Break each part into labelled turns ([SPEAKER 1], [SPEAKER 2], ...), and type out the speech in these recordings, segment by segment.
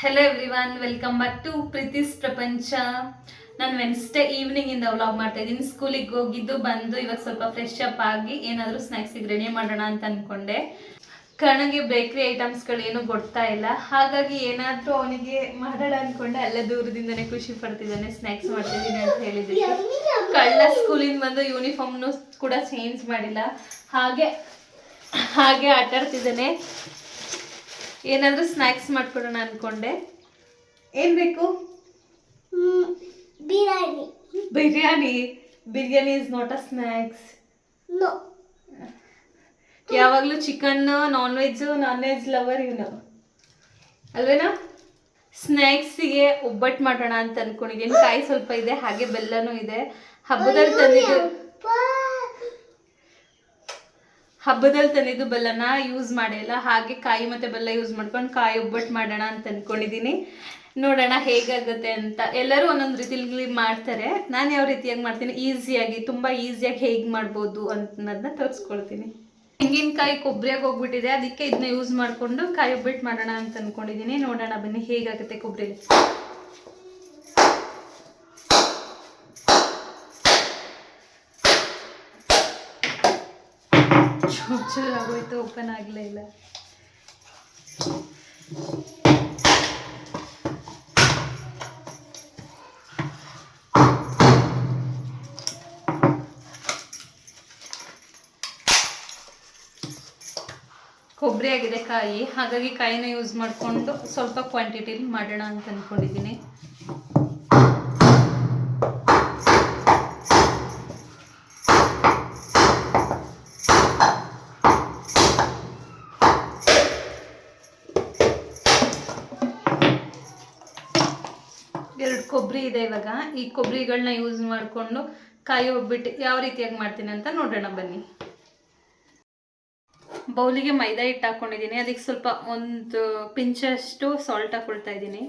[SPEAKER 1] Hello everyone welcome back to Preethi's Prapancha ನಾನು Wednesday evening ಇಂದ vlog ಮಾಡ್ತಾ ಇದ್ದೀನಿ. ಸ್ಕೂಲಿಗೆ ಹೋಗಿದ್ದು, ಬಂದು ಇವಾಗ ಸ್ವಲ್ಪ ಫ್ರೆಶ್ ಅಪ್ ಆಗಿ ಏನಾದರೂ ಸ್ನ್ಯಾಕ್ಸಿಗೆ ರೆಡಿ ಮಾಡೋಣ ಅಂತ ಅನ್ಕೊಂಡೆ. ಕರ್ಣಗೆ ಬೇಕ್ರಿ ಐಟಮ್ಸ್ಗಳು ಏನು ಕೊಡ್ತಾ ಇಲ್ಲ. ಹಾಗಾಗಿ ಏನಾದರೂ ಅವನಿಗೆ ಮಾಡೋಣ ಅನ್ಕೊಂಡೆ ಅಲ್ಲೇ ದೂರದಿಂದನೇ ಖುಷಿ ಪಡ್ತಿದ್ದಾನೆ ಸ್ನ್ಯಾಕ್ಸ್ ಮಾಡ್ತಿದ್ದೀನಿ ಅಂತ ಹೇಳಿದ್ರು ಕಳ್ಳ ಸ್ಕೂಲಿಂದ ಬಂದು ಯೂನಿಫಾರ್ಮ್ನು ಕೂಡ ಚೇಂಜ್ ಮಾಡಿಲ್ಲ. ಹಾಗೆ ಹಾಗೆ ಆಟ ಆಡ್ತಿದ್ದಾನೆ. ಏನಾದರೂ ಸ್ನ್ಯಾಕ್ಸ್ ಮಾಡ್ಕೊಡೋಣ ಅನ್ಕೊಂಡೆ. ಏನ್ ಬೇಕು?
[SPEAKER 2] Biryani.
[SPEAKER 1] Biryani. Biryani is not a snacks
[SPEAKER 2] no
[SPEAKER 1] ಯಾವಾಗಲೂ chicken non veg non veg lover ಇವನು ಅಲ್ವೇನಾ? ಸ್ನ್ಯಾಕ್ಸಿಗೆ ಒಬ್ಬಟ್ಟು ಮಾಡೋಣ ಅಂತ ಅನ್ಕೊಂಡಿದ್ದೀನಿ ಕಾಯಿ ಸ್ವಲ್ಪ ಇದೆ, ಹಾಗೆ ಬೆಲ್ಲನೂ ಇದೆ. ಹಬ್ಬದಲ್ಲಿ ತಂದಿದ್ದು ಹಬ್ಬದಲ್ಲಿ ತಂದಿದ್ದು ಬೆಲ್ಲನ ಯೂಸ್ ಮಾಡಿಲ್ಲ. ಹಾಗೆ ಕಾಯಿ ಮತ್ತೆ ಬೆಲ್ಲ ಯೂಸ್ ಮಾಡ್ಕೊಂಡು ಕಾಯಿ ಒಬ್ಬಟ್ಟು ಮಾಡೋಣ ಅಂತ ಅನ್ಕೊಂಡಿದ್ದೀನಿ ನೋಡೋಣ ಹೇಗಾಗುತ್ತೆ ಅಂತ. ಎಲ್ಲರೂ ಒಂದೊಂದು ರೀತಿಲಿ ಮಾಡ್ತಾರೆ. ನಾನು ಯಾವ ರೀತಿಯಾಗಿ ಮಾಡ್ತೀನಿ? ಈಸಿಯಾಗಿ ತುಂಬ ಈಸಿಯಾಗಿ ಹೇಗೆ ಮಾಡ್ಬೋದು ಅನ್ನೋದನ್ನ ತೋರಿಸ್ಕೊಳ್ತೀನಿ. ತೆಂಗಿನಕಾಯಿ ಕೊಬ್ಬರಿಯಾಗಿ ಹೋಗ್ಬಿಟ್ಟಿದೆ. ಅದಕ್ಕೆ ಇದನ್ನ ಯೂಸ್ ಮಾಡಿಕೊಂಡು ಕಾಯಿ ಒಬ್ಬಿಟ್ಟು ಮಾಡೋಣ ಅಂತ ಅಂದ್ಕೊಂಡಿದ್ದೀನಿ ನೋಡೋಣ ಬನ್ನಿ, ಹೇಗಾಗುತ್ತೆ ಕೊಬ್ಬರಿ ಚೂರು ಆಗೋಯ್ತು ಓಪನ್ ಆಗಲೇ ಇಲ್ಲ. ಕೊಬ್ಬರಿ ಆಗಿದೆ ಕಾಯಿ. ಹಾಗಾಗಿ ಕಾಯಿನ ಯೂಸ್ ಮಾಡಿಕೊಂಡು ಸ್ವಲ್ಪ ಕ್ವಾಂಟಿಟಿಲಿ ಮಾಡೋಣ ಅಂತ ಅಂದ್ಕೊಂಡಿದ್ದೀನಿ ಎರಡು ಕೊಬ್ಬರಿ ಇದೆ ಇವಾಗ. ಈ ಕೊಬ್ಬರಿಗಳನ್ನ ಯೂಸ್ ಮಾಡಿಕೊಂಡು ಕಾಯಿ ಒಬ್ಬಿಟ್ಟು ಯಾವ ರೀತಿಯಾಗಿ ಮಾಡ್ತೀನಿ ಅಂತ ನೋಡೋಣ ಬನ್ನಿ. ಬೌಲಿಗೆ ಮೈದಾ ಹಿಟ್ಟು ಹಾಕ್ಕೊಂಡಿದ್ದೀನಿ ಅದಕ್ಕೆ ಸ್ವಲ್ಪ ಒಂದು ಪಿಂಚಷ್ಟು ಸಾಲ್ಟ್ ಹಾಕೊಳ್ತಾ ಇದ್ದೀನಿ.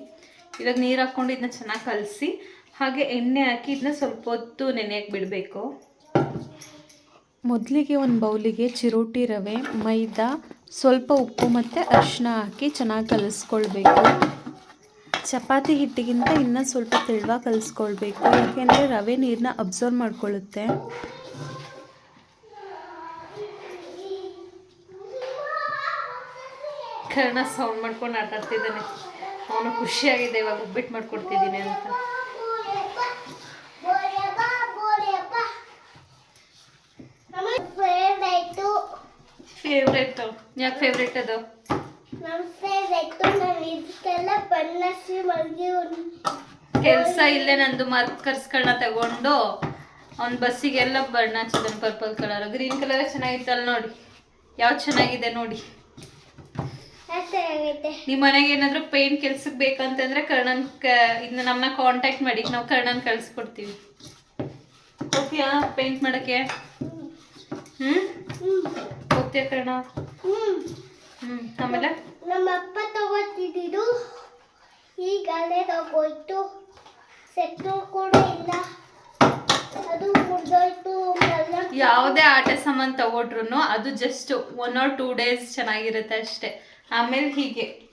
[SPEAKER 1] ಇವಾಗ ನೀರು ಹಾಕ್ಕೊಂಡು ಇದನ್ನ ಚೆನ್ನಾಗಿ ಕಲಸಿ, ಹಾಗೆ ಎಣ್ಣೆ ಹಾಕಿ ಇದನ್ನ ಸ್ವಲ್ಪ ಹೊತ್ತು ನೆನೆಯಕ್ಕೆ ಬಿಡಬೇಕು.
[SPEAKER 3] ಮೊದಲಿಗೆ ಒಂದು ಬೌಲಿಗೆ ಚಿರೋಟಿ ರವೆ, ಮೈದಾ, ಸ್ವಲ್ಪ ಉಪ್ಪು ಮತ್ತು ಅರಿಶಿನ ಹಾಕಿ ಚೆನ್ನಾಗಿ ಕಲಿಸ್ಕೊಳ್ಬೇಕು. ಚಪಾತಿ ಹಿಟ್ಟಿಗಿಂತ ಇನ್ನೂ ಸ್ವಲ್ಪ ತೆಳುವಾಗಿ ಕಲಿಸ್ಕೊಳ್ಬೇಕು. ಯಾಕೆಂದರೆ ರವೆ ನೀರನ್ನ ಅಬ್ಸರ್ವ್ ಮಾಡ್ಕೊಳ್ಳುತ್ತೆ.
[SPEAKER 1] ಕರ್ಣ ಸೌಂಡ್ ಮಾಡ್ಕೊಂಡು ಆಟಾಡ್ತಿದ್ದಾನೆ. ಅವನು ಖುಷಿಯಾಗಿದೆ, ಇವಾಗ ಉಬ್ಬಿಟ್ಟು ಮಾಡ್ಕೊಡ್ತಿದ್ದೀನಿ ಅಂತ.
[SPEAKER 2] ಫೇವ್ರೇಟು
[SPEAKER 1] ಯಾಕೆ ಫೇವ್ರೇಟ್ ಅದು? ಕೆಲಸ ಇಲ್ಲೇ ನಂದು ಮಾರ್ಕರ್ಸ್ಗಳನ್ನ ತಗೊಂಡು ಅವ್ನ ಬಸ್ಸಿಗೆಲ್ಲ ಬಣ್ಣ ಹಚ್ಚಿದ್ದಾನೆ ಪರ್ಪಲ್ ಕಲರ್ ಗ್ರೀನ್ ಕಲರ್ ಚೆನ್ನಾಗಿತ್ತಲ್ಲ ನೋಡಿ. ಯಾವ್ದು ಚೆನ್ನಾಗಿದೆ ನೋಡಿ. ನಿಮ್ಮ ಮನೆಗೆ ಏನಾದರೂ ಪೇಂಟ್ ಕೆಲ್ಸಕ್ಕೆ ಬೇಕಂತಂದ್ರೆ ಕರ್ಣನ್ ಇದನ್ನ ನಮ್ಮನ್ನ ಕಾಂಟ್ಯಾಕ್ಟ್ ಮಾಡಿ. ನಾವು ಕರ್ಣನ್ ಕಳ್ಸಿಕೊಡ್ತೀವಿ. ಓಕೆಯಾ ಪೇಂಟ್ ಮಾಡಕ್ಕೆ?
[SPEAKER 2] ಹ್ಮ್?
[SPEAKER 1] ಓಕೆ ಕರ್ಣ.
[SPEAKER 2] ಹ್ಮ್
[SPEAKER 1] ಆಮೇಲೆ?
[SPEAKER 2] ನಮ್ಮ ಅಪ್ಪ ತಗೋತಿದ್ದು ಈಗಲೇ ತಗೋಯ್ತು. ಸೆಟ್ಟು ಕೂಡ ಇಲ್ಲ. ಅದು ಮುರಿದೋಯ್ತು
[SPEAKER 1] ಯಾವುದೇ ಆಟ ಸಾಮಾನು ತಗೊಂಡ್ರು ಅದು just one or two days ಚೆನ್ನಾಗಿರುತ್ತೆ ಅಷ್ಟೇ. ಆಮೇಲೆ ಹೀಗೆ.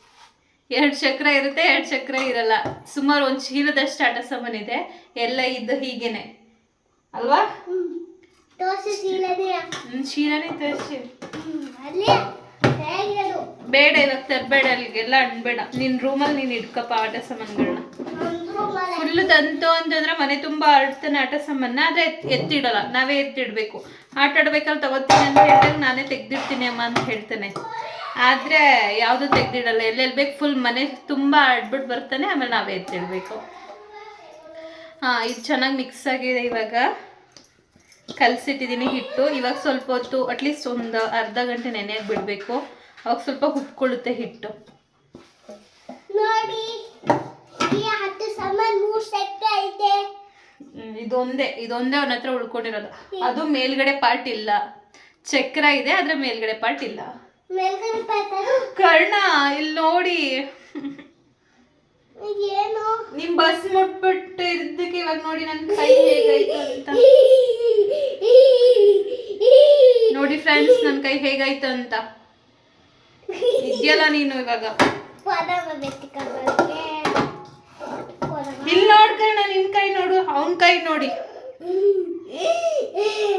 [SPEAKER 1] ಎರಡು ಚಕ್ರ ಇರುತ್ತೆ ಎರಡು ಚಕ್ರ ಇರಲ್ಲ. ಸುಮಾರು ಒಂದು ಚೀಲದಷ್ಟು ಆಟ ಸಾಮಾನು ಇದೆ ಎಲ್ಲ ಇದ್ದು ಹೀಗೇನೆ. ಅಲ್ವಾ?
[SPEAKER 2] ಚೀಲನೇ.
[SPEAKER 1] ತರಿಸಿ. ಬೇಡ ಇವಾಗ ತರಬೇಡ ಅಲ್ಲಿಗೆಲ್ಲ ಅನ್ಬೇಡ. ನಿನ್ನ ರೂಮಲ್ಲಿ ನೀನು ಇಟ್ಕಪ್ಪ ಆಟ ಸಾಮಾನುಗಳನ್ನ ಫುಲ್ ತಂತು ಅಂತಂದ್ರೆ ಮನೆ ತುಂಬಾ ಆಡ್ತಾನೆ ಆಟ ಸಾಮಾನ ಆದ್ರೆ ಎತ್- ಎತ್ತಿಡಲ್ಲ. ನಾವೇ ಎತ್ತಿಡ್ಬೇಕು. ಆಟ ಆಡ್ಬೇಕಲ್ಲಿ ತಗೋತೀನಿ ಅಂತ ಹೇಳಿದಾಗ ನಾನೇ ತೆಗ್ದಿಡ್ತೀನಿ ಅಮ್ಮ ಅಂತ ಹೇಳ್ತಾನೆ. ಆದ್ರೆ ಯಾವುದು ತೆಗ್ದಿಡಲ್ಲ. ಎಲ್ಲೆಲ್ಲಿ ಬೇಕು ಫುಲ್ ಮನೆ ತುಂಬಾ ಆಡ್ಬಿಟ್ಟು ಬರ್ತಾನೆ ಆಮೇಲೆ ನಾವೇ ಎತ್ತಿಡ್ಬೇಕು. ಹಾ ಇದು ಚೆನ್ನಾಗಿ ಮಿಕ್ಸ್ ಆಗಿದೆ ಇವಾಗ. ಕಲಸಿಟ್ಟಿದ್ದೀನಿ ಹಿಟ್ಟು. ಇವಾಗ ಸ್ವಲ್ಪ ಹೊತ್ತು ಅಟ್ಲೀಸ್ಟ್ ಒಂದು ಅರ್ಧ ಗಂಟೆ ನೆನೆಯಾಗಿ ಬಿಡಬೇಕು. ಅವಾಗ ಸ್ವಲ್ಪ ಹುಟ್ಕೊಳ್ಳುತ್ತೆ ಹಿಟ್ಟು. ಇದೊಂದೇ ಇದೊಂದೇ ಅವನ ಹತ್ರ ಉಳ್ಕೊಂಡಿರೋದು. ಅದು ಮೇಲ್ಗಡೆ ಪಾರ್ಟ್ ಇಲ್ಲ. ಚಕ್ರ ಇದೆ ಆದ್ರೆ ಮೇಲ್ಗಡೆ ಪಾರ್ಟ್ ಇಲ್ಲ. ಕರ್ಣ ಇಲ್ಲಿ ನೋಡಿ.
[SPEAKER 2] ಏನು
[SPEAKER 1] ನಿಮ್ ಬಸ್ ಮುಟ್ಬಿಟ್ಟು ಇದ್ದಕ್ಕೆ ಇವಾಗ ನೋಡಿ ನನ್ ಕೈ ಹೇಗಾಯ್ತು ಅಂತ. ನೋಡಿ ಕೈ ಹೇಗಾಯ್ತು ಅಂತ. ಇದೆಯಲ್ಲ ನೀನು ಇವಾಗ.
[SPEAKER 2] ಇಲ್ಲಿ ನೋಡಿ
[SPEAKER 1] ಇಲ್ಲಿ ನೋಡ್ಕಣ ನಿನ್ ಕೈ ನೋಡು ಅವನ್ ಕೈ ನೋಡಿ.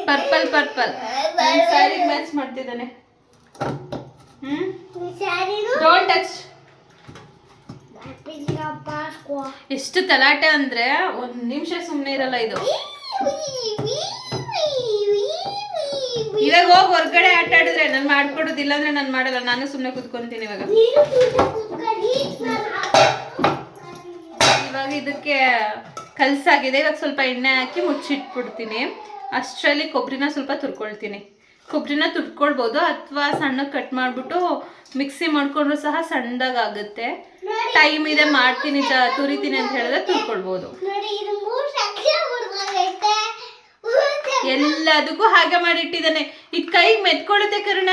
[SPEAKER 1] Purple purple. ಸ್ಯಾರಿ ಮ್ಯಾಚ್ ಮಾಡ್ತಿದ್ದಾನೆ. ಡೋಂಟ್ ಟಚ್ ಎಷ್ಟು ತಲಾಟೆ ಅಂದ್ರೆ ಒಂದ್ ನಿಮಿಷ ಸುಮ್ಮನೆ ಇರಲ್ಲ ಇದು. ಇವಾಗ ಹೋಗಿ ಹೊರ್ಗಡೆ ಆಟ ಆಡಿದ್ರೆ ನಾನು ಮಾಡ್ಕೊಡೋದಿಲ್ಲ ಅಂದ್ರೆ ನಾನು ಮಾಡಲ್ಲ ನಾನು ಸುಮ್ಮನೆ ಕುತ್ಕೊಂತೀನಿ ಇವಾಗ. ಇವಾಗ ಇದಕ್ಕೆ ಕಲ್ಸಾಗಿದೆ ಇವಾಗ ಸ್ವಲ್ಪ ಎಣ್ಣೆ ಹಾಕಿ ಮುಚ್ಚಿಟ್ಬಿಡ್ತೀನಿ. ಅಷ್ಟರಲ್ಲಿ ಕೊಬ್ಬರಿನ ಸ್ವಲ್ಪ ತುರ್ಕೊಳ್ತೀನಿ. ಕೊಬ್ಬರಿನ ತುರ್ಕೊಳ್ಬೋದು ಅಥವಾ ಸಣ್ಣ ಕಟ್ ಮಾಡಿಬಿಟ್ಟು ಮಿಕ್ಸಿ ಮಾಡಿಕೊಂಡ್ರು ಸಹ ಸಣ್ಣದಾಗುತ್ತೆ ಟೈಮ್ ಇದೆ ಮಾಡ್ತೀನಿ ತುರಿತೀನಿ ಅಂತ ಹೇಳಿದ್ರೆ ತುರ್ಕೊಳ್ಬೋದು ಎಲ್ಲದಕ್ಕೂ ಹಾಗೆ ಮಾಡಿಟ್ಟಿದ್ದಾನೆ. ಇದು ಕೈಗೆ ಮೆತ್ಕೊಳ್ಳುತ್ತೆ ಕರುಣ.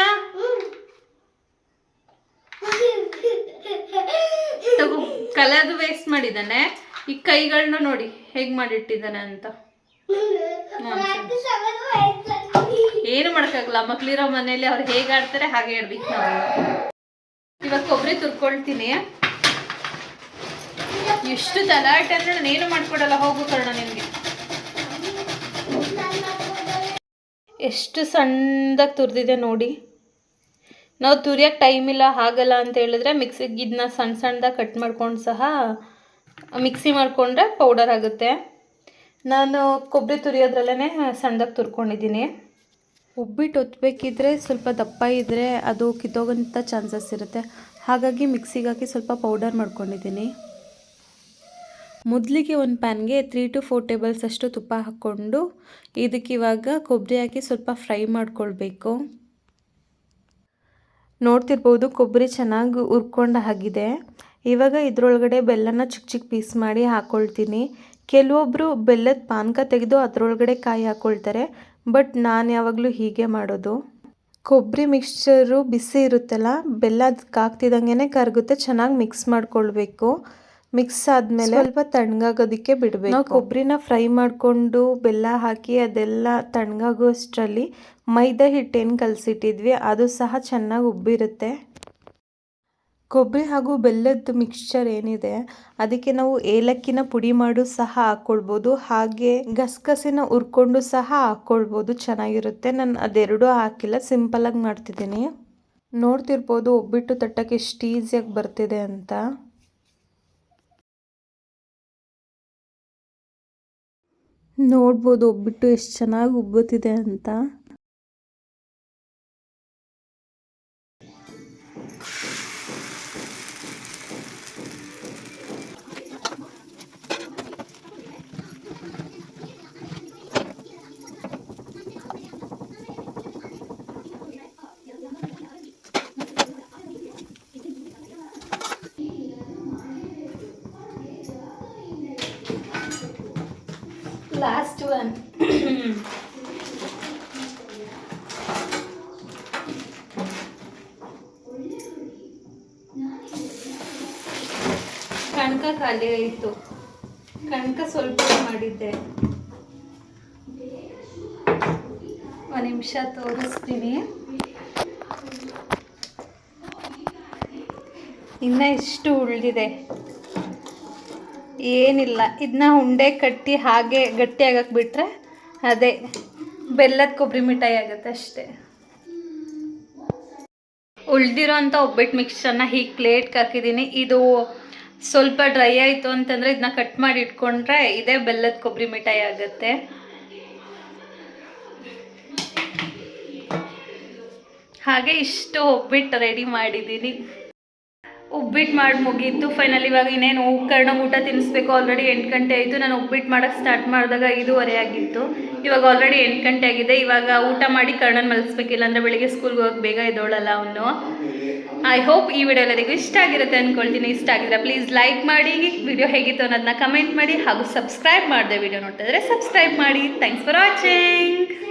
[SPEAKER 1] ತಗೋ ಕಲರ್ ವೇಸ್ಟ್ ಮಾಡಿದ್ದಾನೆ. ಈ ಕೈಗಳನ್ನ ನೋಡಿ ಹೇಗ್ ಮಾಡಿಟ್ಟಿದ್ದಾನೆ ಅಂತ. ಏನು ಮಾಡೋಕ್ಕಾಗಲ್ಲ. ಮಕ್ಳಿರೋ ಮನೇಲಿ ಅವ್ರು ಹೇಗೆ ಆಡ್ತಾರೆ ಹಾಗೆ ಆಡ್ಬೇಕು ನಾವು. ಇವಾಗ ಕೊಬ್ಬರಿ ತುರ್ಕೊಳ್ತೀನಿ. ಎಷ್ಟು ತಲಾಟೆ ಅಂದ್ರೆ ನಾನು ಏನು ಮಾಡ್ಕೊಡಲ್ಲ. ಹೋಗು ಕರ್ಣ ನಿಮಗೆ ಎಷ್ಟು ಸಣ್ಣದಾಗಿ ತುರಿದಿದೆ ನೋಡಿ. ನಾವು ತುರಿಯೋಕ್ಕೆ ಟೈಮ್ ಇಲ್ಲ, ಆಗಲ್ಲ ಅಂತ ಹೇಳಿದ್ರೆ ಮಿಕ್ಸಿಗೆ ಇದನ್ನ ಸಣ್ಣ ಸಣ್ಣದಾಗಿ ಕಟ್ ಮಾಡ್ಕೊಂಡು ಸಹ ಮಿಕ್ಸಿ ಮಾಡಿಕೊಂಡ್ರೆ ಪೌಡರ್ ಆಗುತ್ತೆ. ನಾನು ಕೊಬ್ಬರಿ ತುರಿಯೋದ್ರಲ್ಲೇ ಸಣ್ಣದಾಗಿ ತುರ್ಕೊಂಡಿದ್ದೀನಿ.
[SPEAKER 3] ಉಬ್ಬಿಟ್ಟು ಒತ್ತಬೇಕಿದ್ರೆ ಸ್ವಲ್ಪ ದಪ್ಪ ಇದ್ದರೆ ಅದು ಕಿತ್ತೋಗೋಂಥ ಚಾನ್ಸಸ್ ಇರುತ್ತೆ. ಹಾಗಾಗಿ ಮಿಕ್ಸಿಗೆ ಹಾಕಿ ಸ್ವಲ್ಪ ಪೌಡರ್ ಮಾಡ್ಕೊಂಡಿದ್ದೀನಿ. ಮೊದಲಿಗೆ ಒಂದು ಪ್ಯಾನ್ಗೆ ತ್ರೀ ಟು ಫೋರ್ ಟೇಬಲ್ಸ್ ಅಷ್ಟು ತುಪ್ಪ ಹಾಕ್ಕೊಂಡು ಇದಕ್ಕೆ ಇವಾಗ ಕೊಬ್ಬರಿ ಹಾಕಿ ಸ್ವಲ್ಪ ಫ್ರೈ ಮಾಡ್ಕೊಳ್ಬೇಕು. ನೋಡ್ತಿರ್ಬೋದು ಕೊಬ್ಬರಿ ಚೆನ್ನಾಗಿ ಹುರ್ಕೊಂಡು ಆಗಿದೆ. ಇವಾಗ ಇದರೊಳಗಡೆ ಬೆಲ್ಲನ ಚಿಕ್ಕ ಚಿಕ್ಕ ಪೀಸ್ ಮಾಡಿ ಹಾಕ್ಕೊಳ್ತೀನಿ ಕೆಲವೊಬ್ಬರು ಬೆಲ್ಲದ ಪಾನಕ ತೆಗೆದು ಅದರೊಳಗಡೆ ಕಾಯಿ ಹಾಕ್ಕೊಳ್ತಾರೆ ಬಟ್ ನಾನು ಯಾವಾಗಲೂ ಹೀಗೆ ಮಾಡೋದು. ಕೊಬ್ಬರಿ ಮಿಕ್ಸ್ಚರು ಬಿಸಿ ಇರುತ್ತಲ್ಲ, ಬೆಲ್ಲ ಅದಕ್ಕೆ ಹಾಕ್ತಿದ್ದಂಗೆ ಕರಗುತ್ತೆ, ಚೆನ್ನಾಗಿ ಮಿಕ್ಸ್ ಮಾಡ್ಕೊಳ್ಬೇಕು. ಮಿಕ್ಸ್ ಆದಮೇಲೆ ಸ್ವಲ್ಪ ತಣ್ಣಗಾಗೋದಕ್ಕೆ ಬಿಡಬೇಕು. ನಾವು ಕೊಬ್ಬರಿನ ಫ್ರೈ ಮಾಡಿಕೊಂಡು ಬೆಲ್ಲ ಹಾಕಿ ಅದೆಲ್ಲ ತಣ್ಣಗಾಗೋ ಅಷ್ಟರಲ್ಲಿ ಮೈದಾ ಹಿಟ್ಟೇನು ಕಲಸಿಟ್ಟಿದ್ವಿ, ಅದು ಸಹ ಚೆನ್ನಾಗಿ ಉಬ್ಬಿರುತ್ತೆ. ಕೊಬ್ಬರಿ ಹಾಗೂ ಬೆಲ್ಲದ ಮಿಕ್ಸ್ಚರ್ ಏನಿದೆ, ಅದಕ್ಕೆ ನಾವು ಏಲಕ್ಕಿನ ಪುಡಿ ಮಾಡು ಸಹ ಹಾಕ್ಕೊಳ್ಬೋದು ಹಾಗೆ ಗಸಗಸಿನ ಹುರ್ಕೊಂಡು ಸಹ ಹಾಕ್ಕೊಳ್ಬೋದು ಚೆನ್ನಾಗಿರುತ್ತೆ. ನಾನು ಅದೆರಡೂ ಹಾಕಿಲ್ಲ ಸಿಂಪಲಾಗಿ ಮಾಡ್ತಿದ್ದೀನಿ. ನೋಡ್ತಿರ್ಬೋದು ಒಬ್ಬಿಟ್ಟು ತಟ್ಟಕ್ಕೆ ಎಷ್ಟು ಈಸಿಯಾಗಿ ಬರ್ತಿದೆ ಅಂತ. ನೋಡ್ಬೋದು ಒಬ್ಬಿಟ್ಟು ಎಷ್ಟು ಚೆನ್ನಾಗಿ ಉಬ್ಬುತ್ತಿದೆ ಅಂತ.
[SPEAKER 1] ಲಾಸ್ಟ್ ಒನ್ ಕಣಕ ಖಾಲಿ ಆಯಿತು. ಕಣಕ ಸ್ವಲ್ಪ ಮಾಡಿದ್ದೆ. ಒಂದು ನಿಮಿಷ ತೋರಿಸ್ತೀನಿ. ಇನ್ನ ಎಷ್ಟು ಉಳಿದಿದೆ? ಏನಿಲ್ಲ. ಇದನ್ನ ಉಂಡೆ ಕಟ್ಟಿ ಹಾಗೆ ಗಟ್ಟಿ ಆಗಕ್ಕೆ ಬಿಟ್ರೆ ಅದೇ ಬೆಲ್ಲದ ಕೊಬ್ಬರಿ ಮಿಠಾಯಿ ಆಗುತ್ತೆ ಅಷ್ಟೇ. ಉಳ್ದಿರೋ ಅಂಥ ಒಬ್ಬಟ್ಟು ಮಿಕ್ಸ್ಚರ್ನ ಹೀಗೆ ಪ್ಲೇಟ್ಗೆ ಹಾಕಿದ್ದೀನಿ. ಇದು ಸ್ವಲ್ಪ ಡ್ರೈ ಆಯಿತು ಅಂತಂದರೆ ಇದನ್ನ ಕಟ್ ಮಾಡಿ ಇಟ್ಕೊಂಡ್ರೆ ಇದೇ ಬೆಲ್ಲದ ಕೊಬ್ಬರಿ ಮಿಠಾಯಿ ಆಗುತ್ತೆ. ಹಾಗೆ ಇಷ್ಟು ಒಬ್ಬಿಟ್ಟು ರೆಡಿ ಮಾಡಿದ್ದೀನಿ. ಉಬ್ಬಿಟ್ಟು ಮಾಡಿ ಮುಗೀತು. ಫೈನಲ್ ಇವಾಗ ಇನ್ನೇನು ಕರ್ಣ ಊಟ ತಿನ್ನಿಸ್ಬೇಕು ಆಲ್ರೆಡಿ ಎಂಟು ಗಂಟೆ ಆಯಿತು. ನಾನು ಉಬ್ಬಿಟ್ಟು ಮಾಡೋಕ್ಕೆ ಸ್ಟಾರ್ಟ್ ಮಾಡಿದಾಗ ಐದೂವರೆ ಆಗಿತ್ತು. ಇವಾಗ ಆಲ್ರೆಡಿ ಎಂಟು ಗಂಟೆ ಆಗಿದೆ. ಇವಾಗ ಊಟ ಮಾಡಿ ಕರ್ಣನ ಮಲಗಿಸ್ಬೇಕಿಲ್ಲ ಅಂದರೆ ಬೆಳಿಗ್ಗೆ ಸ್ಕೂಲ್ಗೆ ಹೋಗಿ ಬೇಗ ಇದ್ದೋಳಲ್ಲ ಅವನು. ಐ ಹೋಪ್ ಈ ವಿಡಿಯೋ ಎಲ್ಲರಿಗೂ ಇಷ್ಟ ಆಗಿರುತ್ತೆ ಅಂದ್ಕೊಳ್ತೀನಿ ಇಷ್ಟ ಆಗಿದ್ರೆ ಪ್ಲೀಸ್ ಲೈಕ್ ಮಾಡಿ. ವಿಡಿಯೋ ಹೇಗಿತ್ತು ಅನ್ನೋದನ್ನ ಕಮೆಂಟ್ ಮಾಡಿ. ಹಾಗೂ ಸಬ್ಸ್ಕ್ರೈಬ್ ಮಾಡಿದೆ ವಿಡಿಯೋ ನೋಡ್ತಾ ಇದ್ರೆ ಸಬ್ಸ್ಕ್ರೈಬ್ ಮಾಡಿ. Thanks for watching